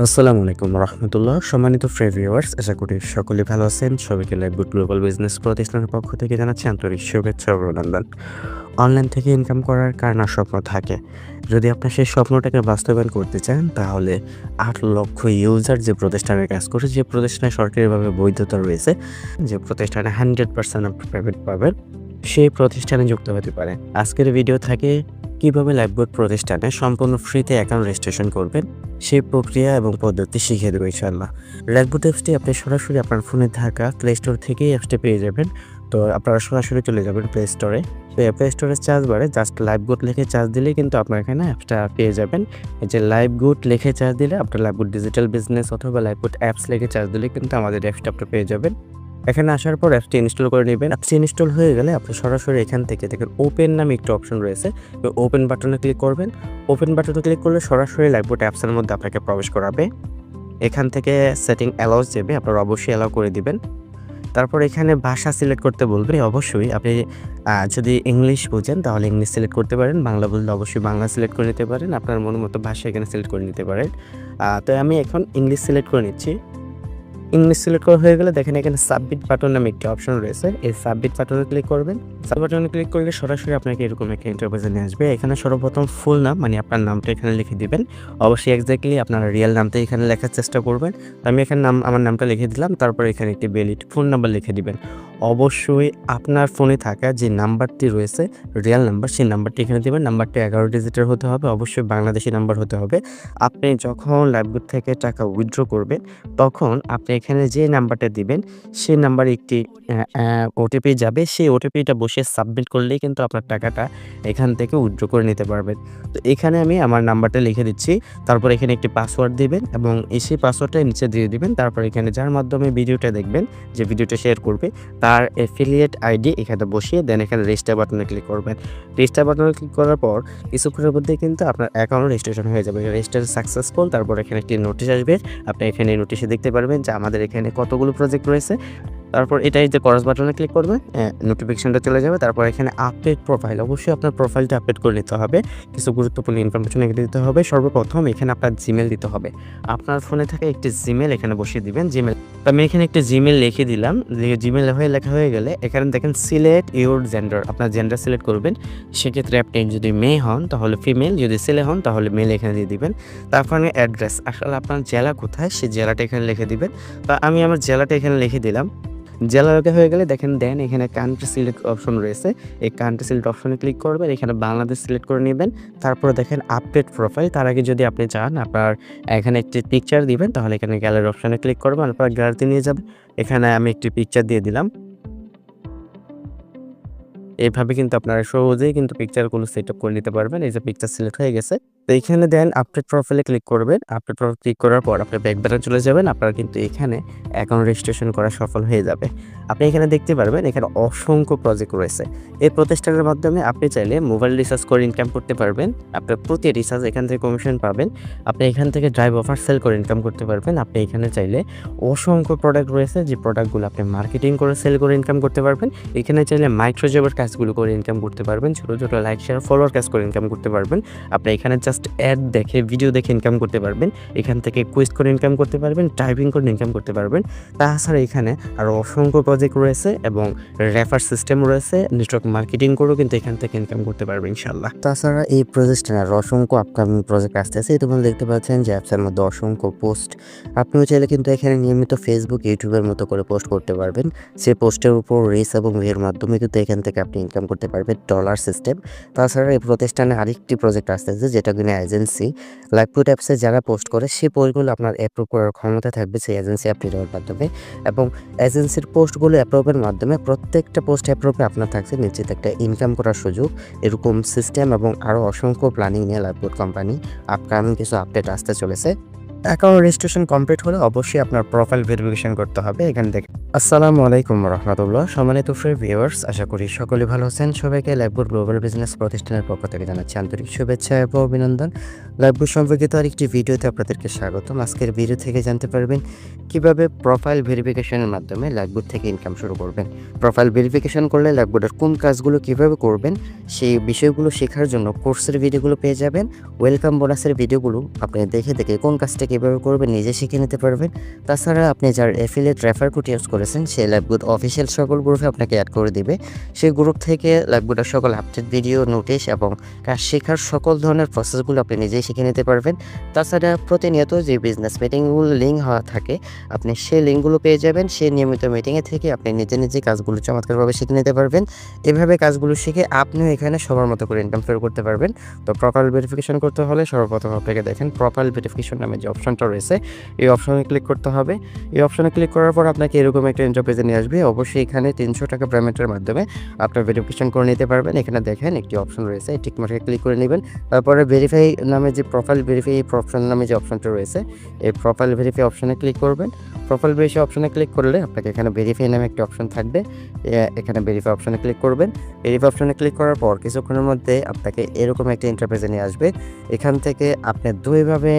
আসসালামু আলাইকুম রহমতুল্লাহ। সম্মানিত ফ্রে ভিউয়ার্স আশা করি সকলে ভালো আছেন। সবাইকে লাইভ গুড গ্লোবাল বিজনেস প্রতিষ্ঠানের পক্ষ থেকে জানাচ্ছি আন্তরিক শুভেচ্ছা অভিনন্দন। অনলাইন থেকে ইনকাম করার কার না স্বপ্ন থাকে? যদি আপনার সেই স্বপ্নটাকে বাস্তবায়ন করতে চান, তাহলে আট লক্ষ ইউজার যে প্রতিষ্ঠানে কাজ করে, যে প্রতিষ্ঠানে সরকারিভাবে বৈধতা রয়েছে, যে প্রতিষ্ঠানে হান্ড্রেড পার্সেন্ট আপনি পেমেন্ট পাবেন, সেই প্রতিষ্ঠানে যুক্ত হতে পারে। আজকের ভিডিও থাকে কীভাবে লাইফবোর্ড প্রতিষ্ঠানে সম্পূর্ণ ফ্রিতে অ্যাকাউন্ট রেজিস্ট্রেশন করবেন, সেই প্রক্রিয়া এবং পদ্ধতি শিখিয়ে দেবো ইনশাল্লাহ লাইফবোর্ড অ্যাপসটি আপনি সরাসরি আপনার ফোনে থাকা প্লে স্টোর থেকেই অ্যাপসটি পেয়ে যাবেন। তো আপনারা সরাসরি চলে যাবেন প্লে স্টোরে তো প্লে স্টোরের চার্জ বাড়ে জাস্ট লাইভ গুড লিখে চার্জ দিলেই কিন্তু আপনার এখানে অ্যাপসটা পেয়ে যাবেন। এই যে লাইভ গুড লিখে চার্জ দিলে আপনার লাইভ গুড ডিজিটাল বিজনেস অথবা লাইভ গুড অ্যাপস লিখে চার্জ দিলে কিন্তু আমাদের অ্যাপসটা আপনি পেয়ে যাবেন। এখানে আসার পর অ্যাপসটি ইনস্টল করে নেবেন। অ্যাপসটি ইনস্টল হয়ে গেলে আপনি সরাসরি এখান থেকে দেখেন ওপেন নামে একটা অপশন রয়েছে। ওপেন বাটনে ক্লিক করবেন। ওপেন বাটনে ক্লিক করলে সরাসরি লাইভবোট অ্যাপসের মধ্যে আপনাকে প্রবেশ করাবে। এখান থেকে সেটিং অ্যালাউস দেবে, আপনারা অবশ্যই অ্যালাউ করে দিবেন। তারপর এখানে ভাষা সিলেক্ট করতে বলবে, অবশ্যই। আপনি যদি ইংলিশ বোঝেন, তাহলে ইংলিশ সিলেক্ট করতে পারেন। বাংলা বললে অবশ্যই বাংলা সিলেক্ট করে নিতে পারেন। আপনার মন মতো ভাষা এখানে সিলেক্ট করে নিতে পারেন। তো আমি এখন ইংলিশ সিলেক্ট করে নিচ্ছি। ইংলিশ সিলেক্ট করা হয়ে গেলে দেখেন এখানে সাবমিট বাটন নামে একটি অপশন রয়েছে। এই সাবমিট বাটনে ক্লিক করবেন। সাবমিট বাটনে ক্লিক করলে সরাসরি আপনাকে এরকম একটা ইন্টারভিউসে নিয়ে আসবে। এখানে সর্বপ্রথম ফুল নাম মানে আপনার নামটা এখানে লিখে দিবেন। অবশ্যই এক্স্যাক্টলি আপনার রিয়েল নামটা এখানে লেখার চেষ্টা করবেন। আমি এখানে নাম, আমার নামটা লিখে দিলাম। তারপর এখানে একটি বেলিট ফোন নাম্বার লিখে দিবেন। অবশ্যই আপনার ফোনে থাকা যে নাম্বারটি রয়েছে রিয়েল নাম্বার সেই নাম্বারটি এখানে দেবেন। নাম্বারটি এগারো ডিজিটের হতে হবে, অবশ্যই বাংলাদেশি নাম্বার হতে হবে। আপনি যখন লাইভগুড থেকে টাকা উইথড্র করবেন, তখন আপনি এখানে যে নাম্বারটা দিবেন, সেই নাম্বারে একটি ওটিপি যাবে। সেই ওটিপিটা বসে সাবমিট করলেই কিন্তু আপনার টাকাটা এখান থেকে উইথড্র করে নিতে পারবেন। তো এখানে আমি আমার নাম্বারটা লিখে দিচ্ছি। তারপর এখানে একটি পাসওয়ার্ড দিবেন এবং সেই পাসওয়ার্ডটা নিচে দিয়ে দিবেন। তারপর এখানে যার মাধ্যমে ভিডিওটা দেখবেন, যে ভিডিওটা শেয়ার করবে, তার এফিলিয়েট আইডি এখানে বসিয়ে দেন এখানে রেজিস্টার বাটনে ক্লিক করবেন। রেজিস্টার বাটনে ক্লিক করার পর কিছুক্ষণের মধ্যে কিন্তু আপনার অ্যাকাউন্ট রেজিস্ট্রেশন হয়ে যাবে। রেজিস্টার সাকসেসফুল তারপর এখানে একটি নোটিশ আসবে। আপনি এখানে নোটিশে দেখতে পারবেন যে আমাদের এখানে কতগুলো প্রজেক্ট রয়েছে। তারপর এটাই যে করস বাটনে ক্লিক করবে নোটিফিকেশনটা চলে যাবে। তারপর এখানে আপডেট প্রোফাইল অবশ্যই আপনার প্রোফাইলটা আপডেট করে নিতে হবে। কিছু গুরুত্বপূর্ণ ইনফরমেশন এখানে দিতে হবে। সর্বপ্রথম এখানে আপনার জিমেল দিতে হবে। আপনার ফোনে থাকা একটি জিমেল এখানে বসিয়ে দিবেন। জিমেল আমি এখানে একটি জিমেল লিখে দিলাম। জিমেল হয়ে লেখা হয়ে গেলে এখানে দেখেন সিলেক্ট ইউর জেন্ডার আপনার জেন্ডার সিলেক্ট করবেন। সেক্ষেত্রে আপনি যদি মেয়ে হন, তাহলে ফিমেল যদি ছেলে হন, তাহলে মেল এখানে দিয়ে দিবেন। তারপরে অ্যাড্রেস আসলে আপনার জেলা কোথায়? সেই জেলাটা এখানে লিখে দিবেন। বা আমি আমার জেলাটা এখানে লিখে দিলাম। জেলা লেখা হয়ে গেলে দেখেন, দেন এখানে কান্ট্রি সিলেক্ট অপশন রয়েছে। এই কান্ট্রি সিলেক্ট অপশনে ক্লিক করবেন, এখানে বাংলাদেশ সিলেক্ট করে নেবেন। তারপরে দেখেন আপডেট প্রোফাইল তার আগে যদি আপনি চান আপনার এখানে একটি পিকচার দিবেন, তাহলে এখানে গ্যালারি অপশনে ক্লিক করবেন, আপনার গ্যালারিতে নিয়ে যাবেন। এখানে আমি একটি পিকচার দিয়ে দিলাম। এইভাবে কিন্তু আপনারা সহজেই কিন্তু পিকচারগুলো সেট আপ করে নিতে পারবেন। এই যে পিকচার সিলেক্ট হয়ে গেছে। তো এখানে দেন আপডেট প্রোফাইলে ক্লিক করবেন। আপডেট প্রোফাইল ক্লিক করার পর আপনি ব্যাক বাটন চলে যাবেন। আপনারা কিন্তু এখানে অ্যাকাউন্ট রেজিস্ট্রেশন করা সফল হয়ে যাবে। আপনি এখানে দেখতে পারবেন এখানে অসংখ্য প্রজেক্ট রয়েছে। এই প্রতিষ্ঠানের মাধ্যমে আপনি চাইলে মোবাইল রিচার্জ করে ইনকাম করতে পারবেন। আপনার প্রতি রিচার্জ এখান থেকে কমিশন পাবেন। আপনি এখান থেকে ড্রাইভ অফার সেল করে ইনকাম করতে পারবেন। আপনি এখানে চাইলে অসংখ্য প্রোডাক্ট রয়েছে যে প্রোডাক্টগুলো আপনি মার্কেটিং করে সেল করে ইনকাম করতে পারবেন। এখানে চাইলে মাইক্রো জবের কাজগুলো করে ইনকাম করতে পারবেন। ছোটো ছোটো লাইক শেয়ার ফলোয়ার কাজ করে ইনকাম করতে পারবেন। আপনি এখানে জাস্ট অ্যাড দেখে ভিডিও দেখে ইনকাম করতে পারবেন। এখান থেকে কুইজ করে ইনকাম করতে পারবেন টাইপিং করে ইনকাম করতে পারবেন। তাছাড়া এখানে আরও অসংখ্য প্রজেক্ট রয়েছে এবং রেফার সিস্টেম রয়েছে নেটওয়ার্ক মার্কেটিং করেও কিন্তু এখান থেকে ইনকাম করতে পারবেন ইনশাল্লাহ তাছাড়া এই প্রজেক্টে আর অসংখ্য আপকামিং প্রজেক্ট আসতেছে তোমরা দেখতে পাচ্ছেন যে অ্যাপসের মধ্যে অসংখ্য পোস্ট আপনিও চাইলে কিন্তু এখানে নিয়মিত ফেসবুক ইউটিউবের মতো করে পোস্ট করতে পারবেন। সেই পোস্টের উপর রেস এবং ভিউর মাধ্যমে কিন্তু এখান থেকে আপনি ইনকাম করতে পারবেন ডলার সিস্টেম তাছাড়া এই প্রতিষ্ঠানে আরেকটি প্রজেক্ট আসতেছে যেটা কিনা এজেন্সি লাইভপুট অ্যাপসে যারা পোস্ট করে সেই পোস্টগুলো আপনার অ্যাপ্রুভ করার ক্ষমতা থাকবে সেই এজেন্সি অ্যাপ দেওয়ার মাধ্যমে। এবং এজেন্সির পোস্টগুলো অ্যাপ্রুভের মাধ্যমে প্রত্যেকটা পোস্ট অ্যাপ্রুভে আপনার থাকছে নিশ্চিত একটা ইনকাম করার সুযোগ। এরকম সিস্টেম এবং আরও অসংখ্য প্ল্যানিং নিয়ে লাইভপুট কোম্পানি আপকামিং কিছু আপডেট আসতে চলেছে। অ্যাকাউন্ট রেজিস্ট্রেশন কমপ্লিট হলে অবশ্যই আপনার প্রোফাইল ভেরিফিকেশন করতে হবে এখানে দেখে আসসালামু আলাইকুম রহমতুল্লাহ। সম্মানিত ফ্রি ভিউয়ার্স আশা করি সকলে ভালো আছেন। সবাইকে লাইভবুড গ্লোবাল বিজনেস প্রতিষ্ঠানের পক্ষ থেকে জানাচ্ছি আন্তরিক শুভেচ্ছা এবং অভিনন্দন। লাইভবুড সম্পর্কিত আরেকটি ভিডিওতে আপনাদেরকে স্বাগতম। আজকের ভিডিও থেকে জানতে পারবেন কীভাবে প্রোফাইল ভেরিফিকেশনের মাধ্যমে লাইভবুড থেকে ইনকাম শুরু করবেন। প্রোফাইল ভেরিফিকেশন করলে লাইভবুডের কোন কাজগুলো কীভাবে করবেন, সেই বিষয়গুলো শেখার জন্য কোর্সের ভিডিওগুলো পেয়ে যাবেন। ওয়েলকাম বোনাসের ভিডিওগুলো আপনি দেখে দেখে কোন কাজটা কীভাবে করবেন, নিজে শিখে নিতে পারবেন। তাছাড়া আপনি যার অ্যাফিলিয়েট রেফার কোড ইউজ করেছেন সেই লাইভগুড অফিসিয়াল সকল গ্রুপে আপনাকে অ্যাড করে দিবে। সেই গ্রুপ থেকে লাইভগুডের সকল আপডেট ভিডিও নোটিশ এবং কাজ শেখার সকল ধরনের প্রসেসগুলো আপনি নিজেই শিখে নিতে পারবেন। তাছাড়া প্রতিনিয়ত যে বিজনেস মিটিংগুলো লিঙ্ক হওয়া থাকে, আপনি সেই লিঙ্কগুলো পেয়ে যাবেন। সেই নিয়মিত মিটিংয়ে থেকে আপনি নিজে নিজে কাজগুলো চমৎকারভাবে শিখে নিতে পারবেন। এভাবে কাজগুলো শিখে আপনিও এখানে সবার মতো করে ইনকাম শুরু করতে পারবেন। তো প্রোফাইল ভেরিফিকেশন করতে হলে সর্বপ্রথম আপনাকে দেখেন প্রোফাইল ভেরিফিকেশন নামে যে অপশনটা রয়েছে। এই অপশনে ক্লিক করতে হবে। এই অপশনে ক্লিক করার পর আপনাকে এরকম একটা ইন্টারপ্রেজে নিয়ে আসবে। অবশ্যই এখানে তিনশো টাকা পেমেন্টের মাধ্যমে আপনার ভেরিফিকেশন করে নিতে পারবেন। এখানে দেখেন একটি অপশন রয়েছে টিক মার্কে ক্লিক করে নেবেন। তারপরে ভেরিফাই নামে যে প্রোফাইল ভেরিফাই অপশন নামে যে অপশনটা রয়েছে, এই প্রোফাইল ভেরিফাই অপশনে ক্লিক করবেন। প্রোফাইল ভেরিফাই অপশনে ক্লিক করলে আপনাকে এখানে ভেরিফাই নামে একটি অপশন থাকবে। এখানে ভেরিফাই অপশনে ক্লিক করবেন। ভেরিফাই অপশনে ক্লিক করার পর কিছুক্ষণের মধ্যে আপনাকে এরকম একটা ইন্টারপ্রেজে নিয়ে আসবে। এখান থেকে আপনি দুইভাবে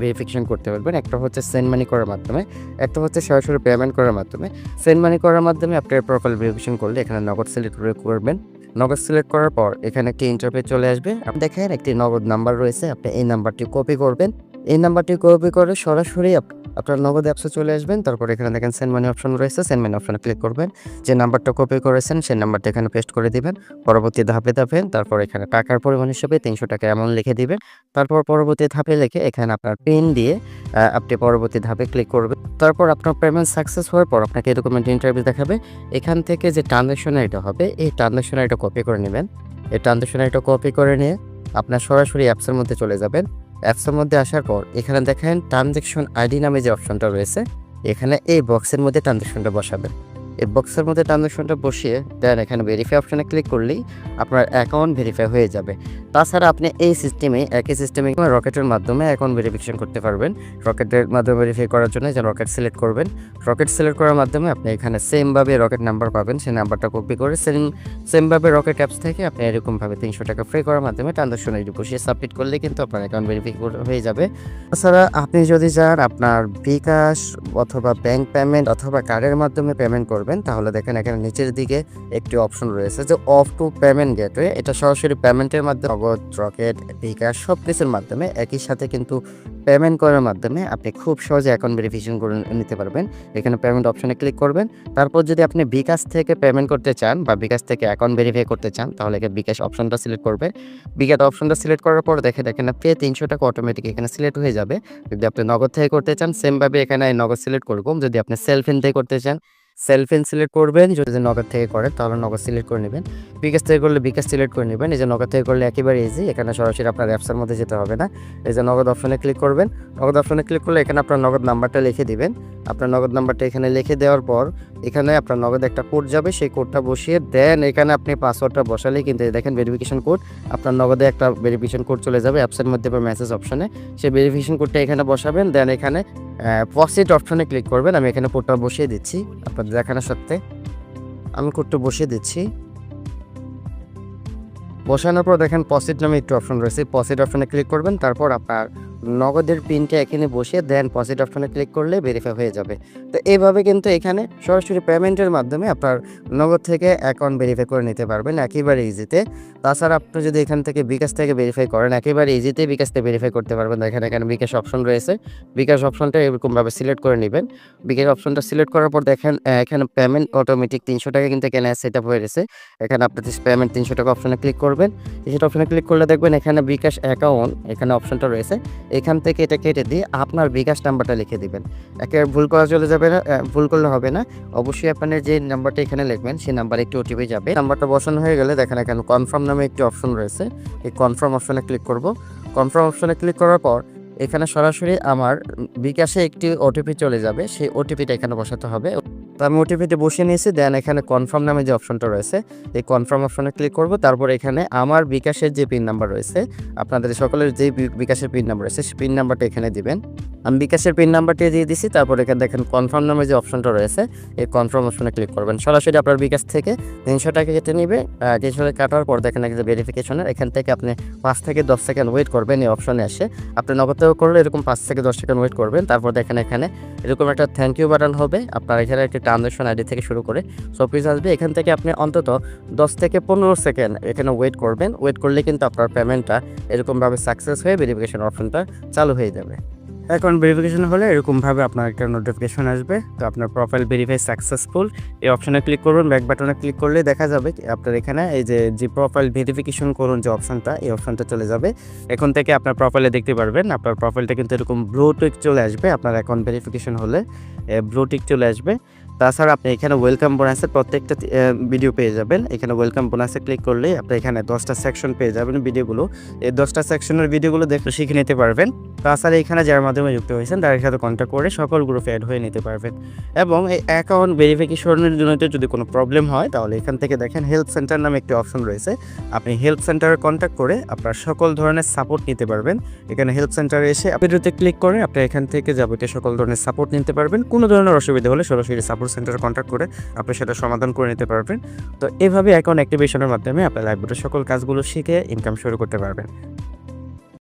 ভেরিফিকেশন করতে পারবেন। একটা হচ্ছে সেন্ড মানি করার মাধ্যমে, একটা হচ্ছে সরাসরি পেমেন্ট করার মাধ্যমে। সেন্ড মানি করার মাধ্যমে আপনার প্রোফাইল ভেরিফিকেশন করলে এখানে নগদ সিলেক্ট করে করবেন। নগদ সিলেক্ট করার পর এখানে একটি ইন্টারভিউ চলে আসবে। আপনি দেখেন একটি নগদ নাম্বার রয়েছে, আপনি এই নাম্বারটি কপি করবেন। এই নাম্বারটি কপি করে সরাসরি আপ- আপনার নগদ অ্যাপসে চলে আসবেন। তারপর এখানে দেখেন সেন্ড মানি অপশন রয়েছে। সেন্ড মানি অপশনে ক্লিক করবেন। যে নাম্বারটা কপি করেছেন, সেই নাম্বারটা এখানে পেস্ট করে দিবেন। পরবর্তী ধাপে ধাপে তারপর এখানে টাকার পরিমাণ হিসেবে তিনশো টাকা অ্যামাউন্ট লিখে দিবেন। তারপর পরবর্তী ধাপে লিখে এখানে আপনার পিন দিয়ে আপনি পরবর্তী ধাপে ক্লিক করবেন। তারপর আপনার পেমেন্ট সাকসেস হওয়ার পর আপনাকে এরকম একটা ইন্টারভিউ দেখাবে। এখান থেকে যে ট্রানজ্যাকশন আইটা হবে, এই ট্রানজ্যাকশন আইটা কপি করে নেবেন। এই ট্রানজ্যাকশন আইটা কপি করে নিয়ে আপনার সরাসরি অ্যাপসের মধ্যে চলে যাবেন। অ্যাপসের মধ্যে আসার পর এখানে দেখেন ট্রানজ্যাকশন আইডি নামে যে অপশনটা রয়েছে, এখানে এই বক্সের মধ্যে ট্রানজ্যাকশনটা বসাবেন। এই বক্সের মধ্যে ট্রানজ্যাকশনটা বসিয়ে দেন, এখানে ভেরিফাই অপশানে ক্লিক করলেই আপনার অ্যাকাউন্ট ভেরিফাই হয়ে যাবে। তাছাড়া আপনি এই সিস্টেমে একই সিস্টেমে রকেটের মাধ্যমে অ্যাকাউন্ট ভেরিফিকেশন করতে পারবেন। রকেটের মাধ্যমে ভেরিফাই করার জন্য যে রকেট সিলেক্ট করবেন। রকেট সিলেক্ট করার মাধ্যমে আপনি এখানে সেমভাবে রকেট নাম্বার পাবেন। সেই নাম্বারটা কপি করে সেম সেমভাবে রকেট অ্যাপস থেকে আপনি এরকমভাবে তিনশো টাকা ফ্রি করার মাধ্যমে ট্রানজাকশন আইডি বসিয়ে সাবমিট করলে কিন্তু আপনার অ্যাকাউন্ট ভেরিফাই হয়ে যাবে। তাছাড়া আপনি যদি যান আপনার বিকাশ অথবা ব্যাংক পেমেন্ট অথবা কার্ডের মাধ্যমে পেমেন্ট করবেন, তাহলে দেখেন এখানে নিচের দিকে একটি অপশন রয়েছে যে অফ টু পেমেন্ট গেটওয়ে এটা সরাসরি পেমেন্টের মাধ্যমে, নগদ রকেট বিকাশ সব কিছুর মাধ্যমে, একই সাথে কিন্তু পেমেন্ট করার মাধ্যমে আপনি খুব সহজে অ্যাকাউন্ট ভেরিফিকেশন করে নিতে পারবেন। এখানে পেমেন্ট অপশনে ক্লিক করবেন। তারপর যদি আপনি বিকাশ থেকে পেমেন্ট করতে চান বা বিকাশ থেকে অ্যাকাউন্ট ভেরিফাই করতে চান, তাহলে এখানে বিকাশ অপশনটা সিলেক্ট করবে। বিকাশ অপশনটা সিলেক্ট করার পর দেখে দেখেন পে তিনশো টাকা অটোমেটিক এখানে সিলেক্ট হয়ে যাবে। যদি আপনি নগদ থেকে করতে চান সেমভাবে এখানে নগদ সিলেক্ট করব। যদি আপনি সেলফ ইন থেকে করতে চান সেলফ ইন সিলেক্ট করবেন, যদি নগদ থেকে করেন তাহলে নগদ সিলেক্ট করে নেবেন। বিকাশ থেকে করলে বিকাশ সিলেক্ট করে নেবেন, এই যে নগদ থেকে করলে একেবারে ইজি এখানে সরাসরি আপনার অ্যাপসের মধ্যে যেতে হবে না। এই যে নগদ অপশনে ক্লিক করবেন, নগদ অপশনে ক্লিক করলে এখানে আপনার নগদ নাম্বারটা লিখে দিবেন। আপনার নগদ নাম্বারটা এখানে লিখে দেওয়ার পর, এখানে আপনার নগদ একটা কোড যাবে, সেই কোডটা বসিয়ে দেন। এখানে আপনি পাসওয়ার্ডটা বসালেই কিন্তু দেখেন ভেরিফিকেশন কোড আপনার নগদে একটা ভেরিফিকেশন কোড চলে যাবে অ্যাপসের মধ্যে বা মেসেজ অপশনে সেই ভেরিফিকেশন কোডটা এখানে বসাবেন, দেন এখানে প্রসিড অপশনে ক্লিক করবেন, আমি এখানে কোডটা বসিয়ে দিচ্ছি, আপনাদের দেখানোর সত্ত্বে। আমি কোডটা বসিয়ে দিচ্ছি। বসানোর পর দেখেন পসিট নামে একটু অপশন রয়েছে পসিট অপশনে ক্লিক করবেন, তারপর আপনার নগদের পিনটা এখানে বসিয়ে দেন পসিট অপশনে ক্লিক করলে ভেরিফাই হয়ে যাবে। তো এইভাবে কিন্তু এখানে সরাসরি পেমেন্টের মাধ্যমে আপনার নগদ থেকে অ্যাকাউন্ট ভেরিফাই করে নিতে পারবেন একেবারে ইজিতে তাছাড়া আপনি যদি এখান থেকে বিকাশ থেকে ভেরিফাই করেন, একেবারে ইজিতে বিকাশ থেকে ভেরিফাই করতে পারবেন। এখানে এখানে বিকাশ অপশন রয়েছে। বিকাশ অপশনটা এরকমভাবে সিলেক্ট করে নেবেন। বিকাশ অপশনটা সিলেক্ট করার পর দেখেন এখানে পেমেন্ট অটোমেটিক তিনশো টাকা কিন্তু এখানে সেট আপ হয়ে গেছে। এখানে আপনার পেমেন্ট তিনশো টাকা অপশনে ক্লিক করবেন। তিনশো অপশনে ক্লিক করলে দেখবেন এখানে বিকাশ অ্যাকাউন্ট এখানে অপশনটা রয়েছে। এখান থেকে এটা কেটে দিয়ে আপনার বিকাশ নাম্বারটা লিখে দিবেন। একে ভুল করা চলে যাবে না ভুল করলে হবে না। অবশ্যই আপনার যে নাম্বারটা এখানে লিখবেন, সেই নাম্বারে একটি ওটিপি যাবে। নাম্বারটা বসানো হয়ে গেলে দেখেন এখানে কনফার্ম নামে একটি অপশন রয়েছে। এই কনফার্ম অপশনে ক্লিক করব। কনফার্ম অপশানে ক্লিক করার পর এখানে সরাসরি আমার বিকাশে একটি ওটিপি চলে যাবে। সেই ওটিপিটা এখানে বসাতে হবে। তো আমি ওটিপিটি বসিয়ে নিয়েছি, দেন এখানে কনফার্ম নামে যে অপশনটা রয়েছে, এই কনফার্ম অপশনে ক্লিক করব, তারপর এখানে আমার বিকাশের যে পিন নাম্বার রয়েছে, আপনাদের সকলের যে বিকাশের পিন নাম্বার রয়েছে, সেই পিন নাম্বারটা এখানে দিবেন। আমি বিকাশের পিন নাম্বারটি দিয়ে দিছি, তারপর এখানে দেখেন কনফার্ম নামে যে অপশনটা রয়েছে, এই কনফার্ম অপশনে ক্লিক করবেন। সরাসরি আপনার বিকাশ থেকে তিনশো টাকা কেটে নিবে তিনশো টাকা কাটার পর দেখেন যে ভেরিফিকেশনের এখান থেকে আপনি পাঁচ থেকে দশ সেকেন্ড ওয়েট করবেন, এই অপশনে আসে আপনি নগদেও করলে এরকম পাঁচ থেকে দশ সেকেন্ড ওয়েট করবেন, তারপর দেখেন এখানে এরকম একটা থ্যাংক ইউ বাটন হবে, আপনার এখানে একটি ট্রানজ্যাকশন আইডি থেকে শুরু করে সব কিছু আসবে। এখান থেকে আপনি অন্তত দশ থেকে পনেরো সেকেন্ড এখানে ওয়েট করবেন। ওয়েট করলে কিন্তু আপনার পেমেন্টটা এরকমভাবে সাকসেস হয়ে ভেরিফিকেশন অপশনটা চালু হয়ে যাবে। এখন ভেরিফিকেশন হলে এরকমভাবে আপনার একটা নোটিফিকেশন আসবে। তো আপনার প্রোফাইল ভেরিফাই সাকসেসফুল এই অপশনে ক্লিক করবেন ব্যাক বাটনে ক্লিক করলে দেখা যাবে আপনার এখানে এই যে যে প্রোফাইল ভেরিফিকেশন করুন যে অপশনটা এই অপশনটা চলে যাবে। এখন থেকে আপনার প্রোফাইলে দেখতে পারবেন, আপনার প্রোফাইলটা কিন্তু এরকম ব্লু টিক চলে আসবে। আপনার অ্যাকাউন্ট ভেরিফিকেশন হলে ব্লু টিক চলে আসবে। তাছাড়া আপনি এখানে ওয়েলকাম বোনাসের প্রত্যেকটা ভিডিও পেয়ে যাবেন। এখানে ওয়েলকাম বোনাসে ক্লিক করলে আপনি এখানে দশটা সেকশন পেয়ে যাবেন ভিডিওগুলো এই দশটা সেকশনের ভিডিওগুলো দেখে শিখে নিতে পারবেন। তাছাড়া এখানে যার মাধ্যমে যুক্ত হয়েছেন তাদের সাথে কন্ট্যাক্ট করে সকল গ্রুপে অ্যাড হয়ে নিতে পারবেন। এবং এই অ্যাকাউন্ট ভেরিফিকেশনের জন্য যদি কোনো প্রবলেম হয়, তাহলে এখান থেকে দেখেন হেল্প সেন্টার নামে একটি অপশন রয়েছে। আপনি হেল্প সেন্টারে কন্ট্যাক্ট করে আপনার সকল ধরনের সাপোর্ট নিতে পারবেন। এখানে হেল্প সেন্টারে এসে ভিডিওতে ক্লিক করে আপনি এখান থেকে যাবতীয় সকল ধরনের সাপোর্ট নিতে পারবেন। কোনো ধরনের অসুবিধা হলে সরাসরি সাপোর্ট সেন্টারে কন্ট্যাক্ট করে আপনি সেটা সমাধান করে নিতে পারবেন। তো এভাবে অ্যাকাউন্ট অ্যাক্টিভেশনের মাধ্যমে আপনার লাইব্রেরির সকল কাজগুলো শিখে ইনকাম শুরু করতে পারবেন।